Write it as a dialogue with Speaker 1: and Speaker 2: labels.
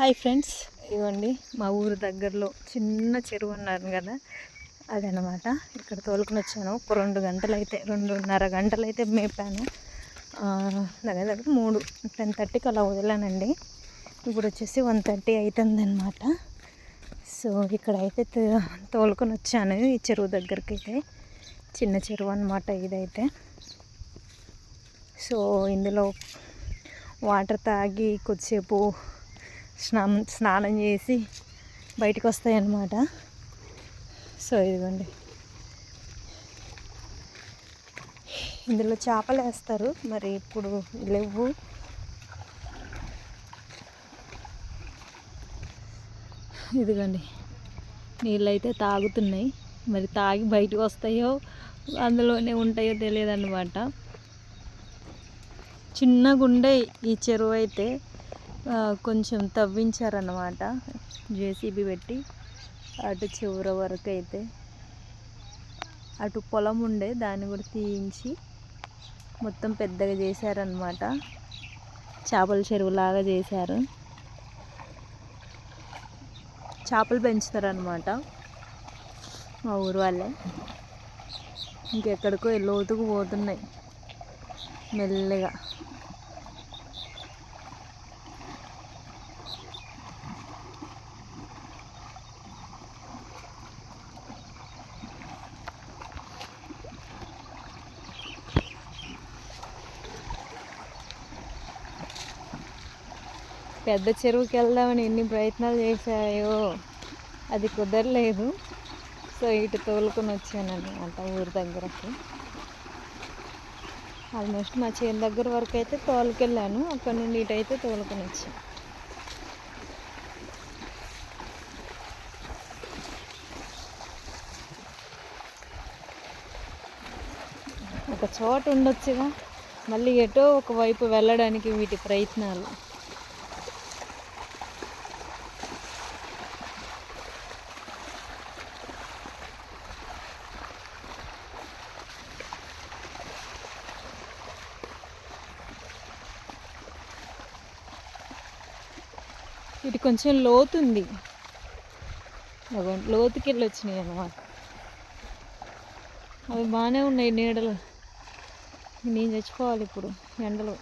Speaker 1: Hi friends. ఇవ్వండి మా ఊరు దగ్గరలో చిన్న చెరువు అన్నారు కదా అదనమాట ఇక్కడ తోలుకుని వచ్చాను. ఒక రెండు గంటలైతే రెండున్నర గంటలైతే మేపాను. దగ్గర దగ్గర మూడు టెన్ థర్టీకి అలా వదిలానండి. ఇప్పుడు వచ్చేసి వన్ థర్టీ అవుతుందన్నమాట సో ఇక్కడ అయితే తోలుకొని వచ్చాను ఈ చెరువు దగ్గరికి అయితే చిన్న చెరువు అనమాట ఇదైతే. సో ఇందులో వాటర్ తాగి కొద్దిసేపు స్నానం స్నానం చేసి బయటకు వస్తాయన్నమాట సో ఇదిగోండి. ఇందులో చేపలు వేస్తారు మరి ఇప్పుడు లేవు. ఇదిగోండి. నీళ్ళు అయితే తాగుతున్నాయి. మరి తాగి బయటకు వస్తాయో అందులోనే ఉంటాయో తెలియదు అన్నమాట చిన్నగా ఈ చెరువు అయితే కొంచెం తవ్వించారన్నమాట. జేసీబీ పెట్టి అటు చివర వరకు అయితే అటు పొలం ఉండే దాన్ని కూడా తీయించి మొత్తం పెద్దగా చేశారనమాట చేపల చెరువులాగా చేశారు. చేపలు పెంచుతారనమాట మా ఊరు వాళ్ళే. ఇంకెక్కడికో లోతుకు పోతున్నాయి. మెల్లగా. పెద్ద చెరువుకి వెళ్దామని ఎన్ని ప్రయత్నాలు చేశాయో అది కుదరలేదు. సో ఇటు తోలుకొని వచ్చాను అనమాట ఊరి దగ్గరకు. ఆల్మోస్ట్ మా చేను దగ్గర వరకు అయితే తోలుకెళ్ళాను. అక్కడ నుండి ఇటు అయితే తోలుకొని వచ్చాను. ఒక చోట ఉండొచ్చుగా. మళ్ళీ ఎటో ఒకవైపు వెళ్ళడానికి వీటి ప్రయత్నాలు. ఇది కొంచెం లోతుంది. అదిగోండి, లోతుకి వెళ్ళి వచ్చినాయి అన్నమాట అవి బాగానే ఉన్నాయి నీడలు. నేను చచ్చిపోవాలి ఇప్పుడు ఎండలు.